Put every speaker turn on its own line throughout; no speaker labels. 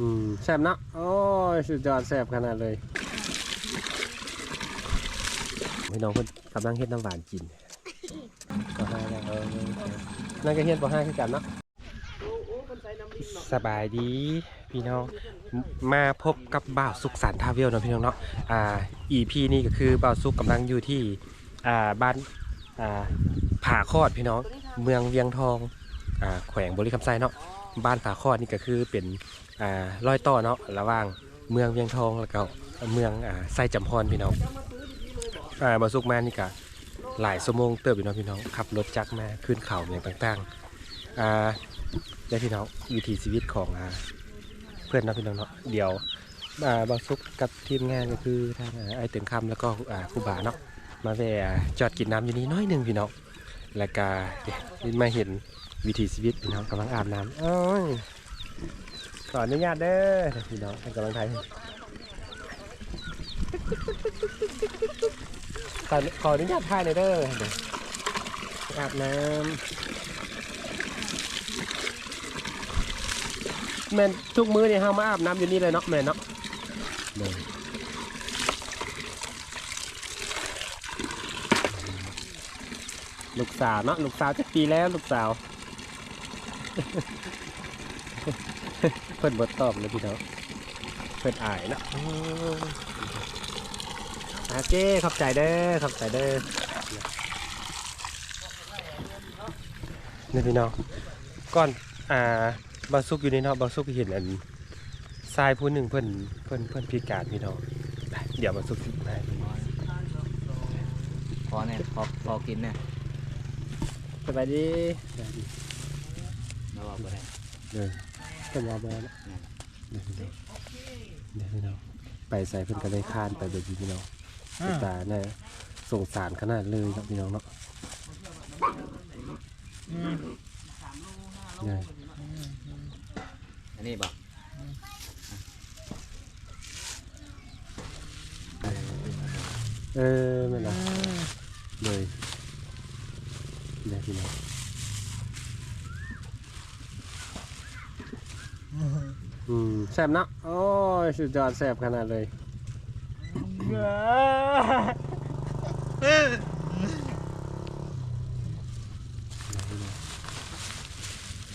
อืมแซ่บเนาะโอ้ยสุดยอดแซ่บขนาดเลยพี่น้องเพิ่นกำลังเฮ็ดน้ำหวานกินก็ให้แล้วเออนั่นก็เฮ็ดบ่ให้คือกันเนาะสบายดีพี่น้องมาพบกับบ่าวสุขสันต์ทาเวลเนาะพี่น้องเนาะอ่า EP นี้ก็คือบ่าวสุขกำลังอยู่ที่อ่าบ้านอ่าผาคอดพี่น้องเมืองเวียงทองอ่าแขวงบริคำไซเนาะ บ้านผาคอดนี่ก็คือเป็นอ่าร้อยต่อเนาะระหว่างเมืองเวียงทองแล้วก็เมืองอ่าไส้จำพรพี่น้องอ่าบาสุกมานี่ก็หลายชั่วโมงเติบอยู่เนาะพี่น้องขับรถจักรมาขึ้นเขาอย่างต่างๆอ่าได้พี่น้องวิถีชีวิตของอ่าเพื่อนเนาะพี่น้องเนาะเดี๋ยวอ่าบาสุกกับทีมงานก็คือทางอ่าไอ้เตึงคำแล้วก็อ่าครูบาเนาะมาแวะจอดกินน้ำอยู่นี่น้อยหนึ่งพี่น้องแล้วก็มาเห็น วิถีชีวิตพี่น้องกำลังอาบน้ำโอ้ยขออนุญาตเด้อพี่น้องกำลังใจขอขออนุญาตถ่ายหน่อยเด้ออาบน้ำแม่นทุกมื้อนี่เฮามาอาบน้ำอยู่นี่เลยเนาะแม่นเนาะลยลูกสาวเนาะลูกสาวจะปีแล้วลูกสาว เพิ่นบดตอบเลยพี่น้องเพิ่นอายเนาะโอ้โอเคขอบใจเด้อขอบใจเด้อนี่พี่น้องก่อนอ่าบาซุกอยู่ในเนาะบาซุกเห็นอันทรายผู้หนึ่งเพิ่นเพิ่นเพิ่นพิการพี่น้องไปเดี๋ยวบาซุกสิไป
พอเนี่ยพอพอกินเนี่ย
สบายดี สบายดี
เราบอกไปได้
เลยเพิ่นว่าบ่เนาะเดี๋ยวพี่น้องเดี๋ยวพี่น้องไปใส่เพิ่นก็เลยข้านไปเดี๋ยวพี่น้องตาเนี่ยสงสารขนาดเลยครับพี่น้องเนาะเนี่ย
อันนี้บอก
เออไม่ละเลยเนี่ยพี่น้อง อืมแซ่บเนาะโอ้ยสุดยอดแซ่บขนาดเลย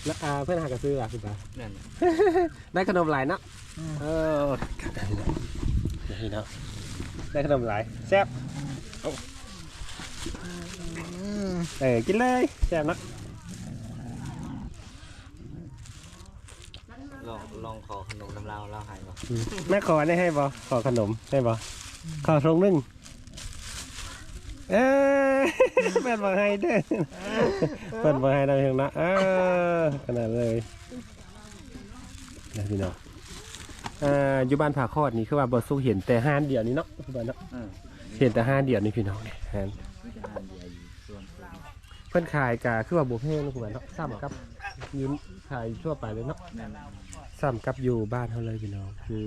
แล้วอาเพื่อนหากระซื้ออะคุณตา
นั่น
ได้ขนมหลายเนาะเออนี่เนาะได้ขนมหลายแซ่บเอาเออกินเลยแซ่บเนาะ
ลองลองขอขนมน้ำลาวเราหายบ่
อืมแม่ขอได้ให้บอขอขนมให้บอขอทรงหนึ่งเออเปิดมาให้เด้อเปิดมาให้ได้เพียงนะเออขนาดเลยนะพี่น้องอ่าอยู่บ้านผาคอดนี่คือว่าบอสู้เห็นแต่ห้านเดียวนี้เนาะคือว่าเนาะ
อืม
เห็นแต่ห้านเดียวนี่พี่น้องเนี่ยห้าน
จะทานเดียวอยู่ส่วนส่วน
เพิ่นขายกาคือว่าบุฟเฟ่ต์เนาะคือว่าเนาะซ้ำกับยืนขายทั่วไปเลยเนาะ
นั่น
ซ้ำกับอยู่บ้านเขาเลยพี่น้องคือ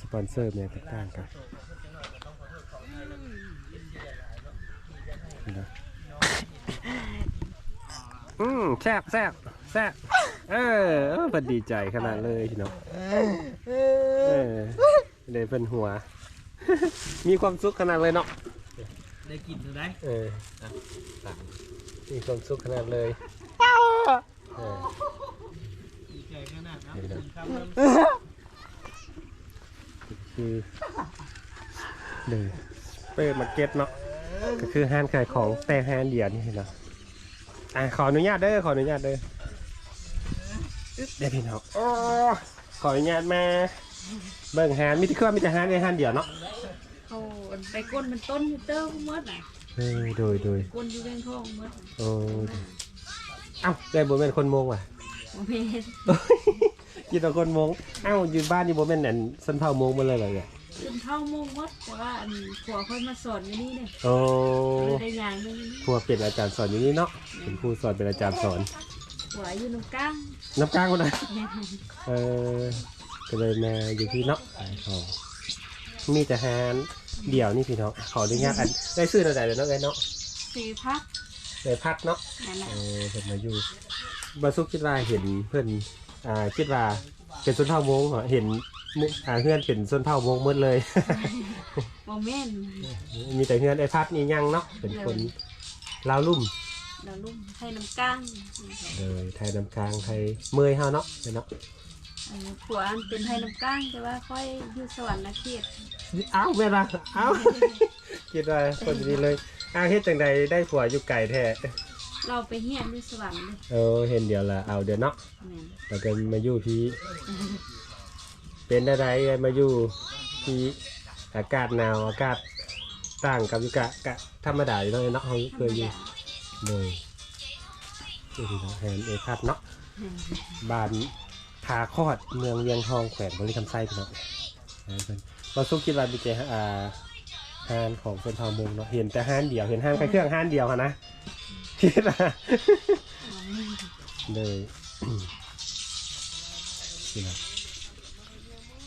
สปอนเซอร์เนี่ยต่างๆกันนี่นะอืมแซ่บแซ่บแซ่บเออเออเพิ่นดีใจขนาดเลยพี่น้องเออเดี๋ยวเพิ่นหัว มีความสุขขนาดเลยเนาะ
ได้กินได้
เออมีความสุขขนาดเลยเออ
ดีใจข นาดนั้น
เดี๋ยวนะคือเลยเปิดมาร์เก็ตเนาะก็คือห้านขายของแต่ห้านเดียวนี่เนาะอะขออนุญาตเด้อขออนุญาตเด้อเดี๋ยวพี่น้องโอ้ขออนุญาตมาเบิ่งห้านมีที่เครื่องมีแต่ห้านในห้านเดียวเนาะ
เขาไปก้นมันต้นอยู่เตอร์หมดน่ะ
เออโดยโดย
ก้นอยู่เรื่องทองหมด
โอ้เอ้าได้บ่แม่นคนมงว่ะ
โอเค
กินแต่คนมงเอ้าอยู่บ้านอยู่บ่แม่นอันสันเผามงมาเลยเหรอเนี่ย
จนเท่าโมงหมดเพราะว่าอันผัวค่อยมาสอนอยู่นี่เนี่ย
โอ้
เลยได้ยางเลย
ครัวเป็นอาจารย์สอนอยู่นี่เนาะเป็นครูสอนเป็นอาจารย์สอน
ผัวอยู่ตรงกลาง
น้ำกลางคนไหน
เนี่ย
เออก็เลยมาอยู่ที่เนาะขายของมีแต่ฮานเดี่ยวนี่พี่น้องขออนุญาตอันได้ซื้ออะไรเลยเนาะไอ้เนาะ
สีพัก
เลยพัดเนาะ
นั่นแหละ
เออเพิ่นมาอยู่บาซุกคิดว่าเห็นเพื่อน อ่าคิดว่าเป็นส้นเท่าวงเหรอเห็นมุอ่าเพื่อนเป็นส้นเท่าวงหมดเลย
โมเมนต์
มีแต่เพื่อนไอ้พัดนี่ยังเนาะเป็นคนลาวลุ่ม
เราลุ่มให้น้ำก้าง
เลยไทยนำกลางไทยเมื่อยเฮาเนาะเนาะ
เออผัวอันเป็นให้น้ำก้างแต่ว่าค่อยอยู่สวรรค์นะเขต
เอ้าแม่ละเอ้าคิดว่าคนดีเลยอ้าวเฮ็ดจังใดได้ผัวอยู่ไก่แท้
เราไปเฮียนอยู่สวรรค์เลย
เออเห็นเดียวละเอาเดี๋ยวเนาะ
แม่น
แล้วก็มาอยู่พี่ เป็นอะไรมาอยู่ที่อากาศหนาวอากาศต่างกับอยู่กะกะธรรมดาอยู่เนาะเนาะเขาเคยอยู่เลยนี่พี่น้องแฮนเอพัดเนาะบ้านทาคอดเมืองเวียงทองแขวงบริคำไส้พี่น้องแฮนเพิ่นเราสู้คิดว่าดีเจอ่าฮานของคนเผ่ามงเนาะเห็นแต่ห้านเดียวเห็นห้านแค่เครื่องห้านเดียวค่ะนะ คิดว่าเลยพี่น้อง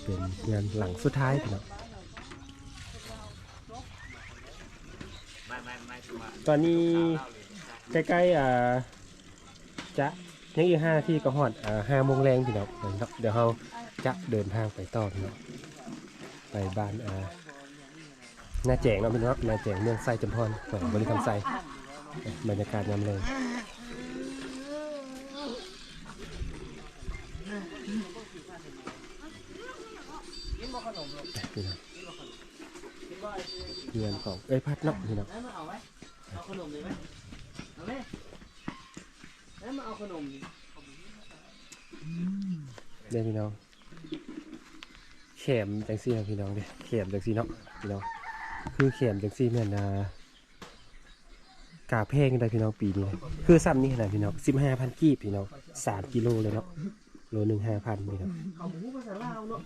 เป็นงานหลังสุดท้ายพี่น้องตอนนี้ใกล้ๆอ่าจะยังอีกห้าที่ก็ฮอดอ่าห้าโมงแรงพี่น้องเนาะเดี๋ยวเราจะเดินทางไปต่อพี่น้องไปบ้านอ่านาแจงเนาะพี่น้องนาแจงเมืองไส้จำพรแขวงบริคำไส้ บรรยากาศยามแรงพี่น้องเงินของเอ้ยพัดเนาะพี่น้อง
แล้มาเอาไหมเอาขนมเลยไหมเอาไหมแล้วมาเอาขนมดิ
เด้พี่น้องเข็มจังซี่นะพี่น้องเด้เข็มจังซี่เนาะพี่น้องคือเข็มจังซี่แม่นอ่า กาเพงได้พี่น้องปีนี้คือซ้ำนี่ขนาดพี่น้องสิบห้าพันกีบพี่น้องสามกิโลเลยเนาะโลหนึ่งห้าพันพี่น้อง
เลาวเนาะ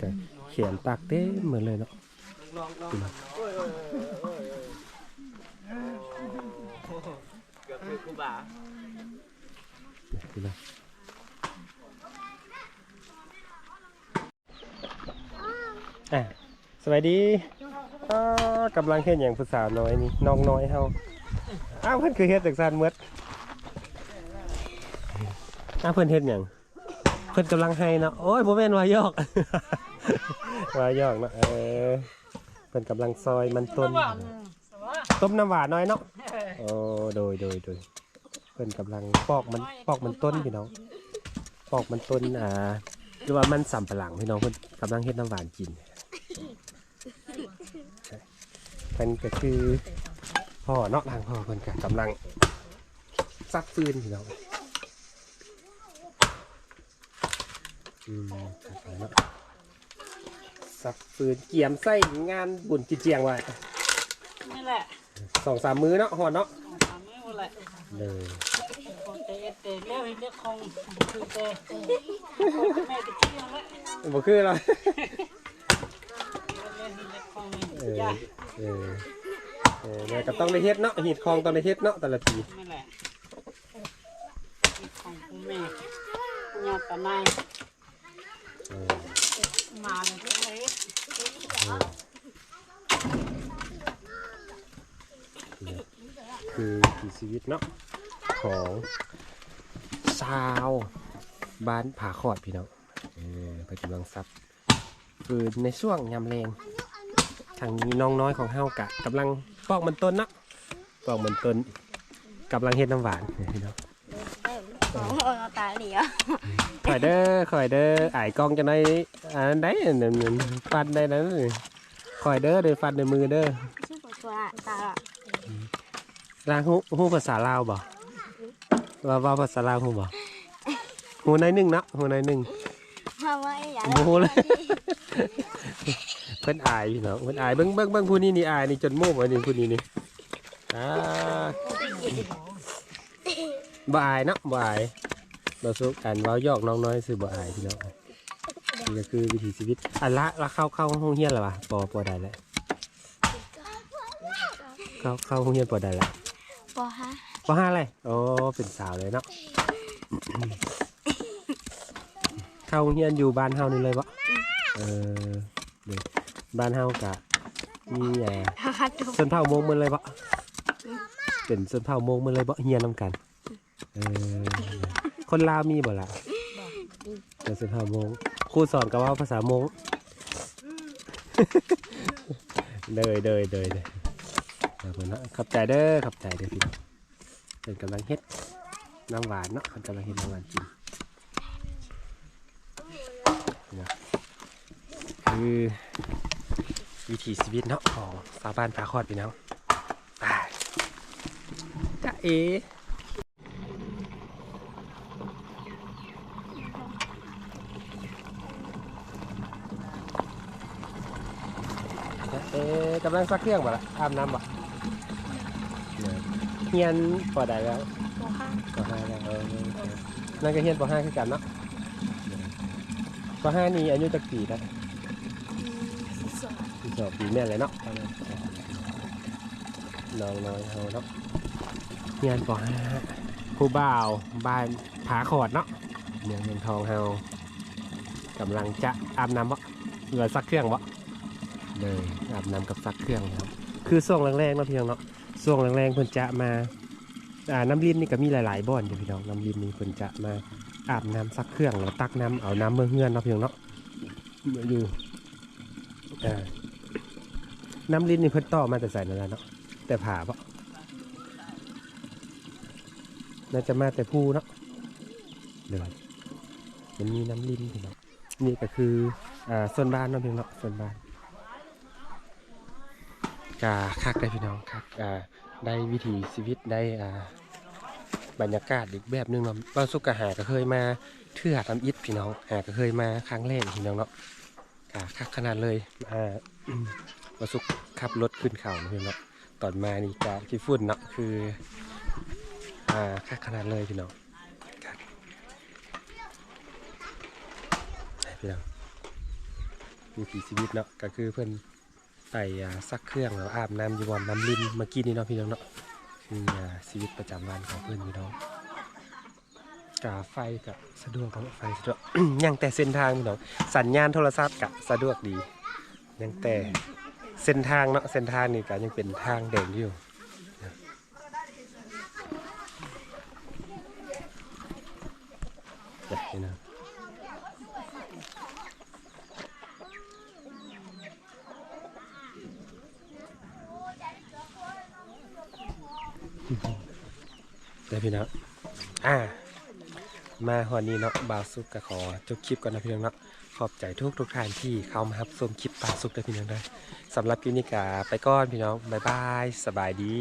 ก็เขียนปากเต้เหมือนเลยเนาะพี่น้อง
โอ้ยโอ้ยโอ้ยโอ้ยเกือบคือกูบ่า
พี่น้องอะสวัสดีกำลังเฮ็ดอย่างผู้สาวน้อยนี่น้องน้อยเฮา อ้าวเพิ่นคือเฮ็ดจากซานเมดอ้าวเพิ่นเฮ็ดหยังเพิ่นกำลังให้เนาะโอ้ยบ่แม่นว่ายอกว่ายอกเนาะเออเพิ่นกำลังซอยมันต้นต้มน้ำหวานน้อยเนาะโอ้โดยโดยโดยเพิ่นกำลังปอกมันปอกมันต้นพี่น้องปอกมันต้นอ่าหรือว่ามันสำปะหลังพี่น้องเพิ่นกำลังเฮ็ดน้ำหวานกินเพิ่นก็คือ พ่อเนาะทางพ่อเพิ่นก็กำลังซักฟืนพี่น้องอืมครับเนาะซักฟืนเกี่ยมไส้งานบุญจีเจียงไว้
นี่แหละ
สองสามมื้อเนาะหอนเนาะ
ทำไม่หมดแหละ
เลย
เตะเตะเลี้ยวเลี้ยวคงคือเตะแม่ตะเกียงแล้ว
บ่คือเรา
เล่นเลี้ยวคง
เออเออ เออแล้วก็ต้องได้เฮ็ดเนาะหีดคลองต้องได้เฮ็ดเนาะแต่ละที
นี่แหละของคุณแม่คุณยาตานาย
เออ
มาเลยทุกเลย
คือวิถีชีวิตเนาะของชาวบ้านผาขอดพี่น้องเออเพิ่นกำลังซับฟืนในช่วงยามแรงทางนี้น้องน้อยของเฮากะกำลัง ปอกมันต้นเนาะปอกมันต้นกำลังเฮ็ดน้ำหวานเนี่ยพี่น้อง
โอ้โหตาเหลียว
คอยเด้อคอยเด้ออายกล้องจะได้อันได้นั่นนั่นฟันได้นั้นคอยเด้อเด้อฟันในมือเด้อ
ชื่อปวดตัวตา
ลางฮู้ฮู้ภาษาลาวบ่ว่าว่าภาษาลาวฮู้บ่ฮู้ในอยหนึงเนาะฮู้ในอยหนึง
ทำไมอย่า
โมโหเลย เพิ่นอายพี่น้องเพิ่นอายเบิ่งเบิ่งเบิ่งผู้นี้นี่อายนี่จนโม่บ่นี่ผู้นี้นี่อ่าบ่อายเนาะบ่อายเราสู้กันเว้าหยอกน้องน้อยซื่อบ่อายพี่น้องนี่ก็คือวิถีชีวิตอะละละเข้าเข้าห้องเรียนแล้ววะปอปอได้แล้วเข้าเข้าห้องเรียนปอได้แล้ว
ปอฮะ
ปห้าเลยโอ้เป็นสาวเลยเนาะเข้าโรงเรียนอยู่บ้านเฮานี่เลยปะเออเดี๋ยว บ้านเฮากะมีแห
ฮัดดู
ส่วนเผ่ามงมันเลยปะเป็นส่วนเผ่ามงมันเลยปะเฮียนนำกันเออคนลาวมีบ่ล่ะเดี๋ยวสิบห้าโมงครูสอนกับว่าภาษามงเดยเดยเดยเดยเอาเพิ่นเนาะขับใจเด้อขับใจเด้อพี่น้องเป็นกำลังเฮ็ดน้ำหวานเนาะเพิ่นกำลังเฮ็ดน้ำหวานกินนะคือ วิถีชีวิตเนาะของชาวบ้านปาคอดพี่น้องไปจ้าเอเอ๊ะกำลังซักเครื่องบ่ละอาบน้ำบ่เนี่ยเฮียนพอได้แล้ว
ปอห้า
ปห้าแล้วเออนั่นก็เฮียนปห้าคือกันเนาะปห้านี่อายุจักปีแล้ว
สิบ สอง
สิบสองปีแม่นเลยเนาะน้องน้อยเฮาเนาะเฮียนปห้าผู้บ่าวบ้านผาขอดเนาะเมืองเมืองทองเฮากำลังจะอาบน้ำบ่หรือว่าซักเครื่องบ่เลยอาบน้ำกับซักเครื่องนะครับคือช่วงแรงๆเนาะพี่น้องเนาะช่วงแรงๆเพิ่นจะมาอ่าน้ำรินนี่ก็มีหลายๆบ่อนอยู่พี่น้องน้ำรินนี่เพิ่นจะมาอาบน้ำซักเครื่องแล้วตักน้ำเอาน้ำเมืองเฮือนเนาะพี่น้องเนาะอยู่อ่า น้ำรินนี่เพิ่นต่อมาแต่ใส่นั่นแหละเนาะแต่ผ่าปะน่าจะมาแต่ผู้เนาะเลยมันมีน้ำรินพี่น้องนี่ก็คืออ่าส่วนบ้านเนาะพี่น้องเนาะส่วนบ้านกาคักได้พี่น้องคักอ่าได้วิถีชีวิตได้อ่าบรรยากาศอีกแบบหนึงเนาะบ้านสุกกะหาก็เคยมาเทื่อทำอิฐพี่น้องหาก็เคยมาครั้งแรกพี่น้องเนาะกาคักขนาดเลยอ่า บ้านสุกขับรถขึ้นเขาเนาะพี่น้องเนาะตอนมานี่กาที่ฝุ่นเนาะคือ อ่าคักขนาดเลยพี่น้องคักให้พี่น้องวิถีชีวิตเนาะก็คือเพื่อนไปอ่ซักเครื่องแล้วอาบน้ำยู่บอนน้ำลินเมื่อกี้นี่เนาะพี่น้องเนาะคือชีวิตประจำวันของเพื่อนพี่น้องกาไฟกับสะดวกเนาะไฟสะดวกยังแต่เส้นทางพี่น้องสัญญาณโทรศัพท์กับสะดวกดียังแต่ เส้นทางเนาะเส้นทางนี่ก็ยังเป็นทางแดงอยู่เดี๋ยวพี่น้องเดี๋ยวพี่น้องอ่า มาวันนี้เนาะบาวสุกก็ขอจบคลิปก่อนนะพี่น้องเนาะขอบใจทุกทุกท่านที่เข้ามารับชมคลิปบาวสุกเด้พี่น้องเด้ สำหรับคลิปนี้ก็ไปก่อนพี่น้องบายบาย สบายดี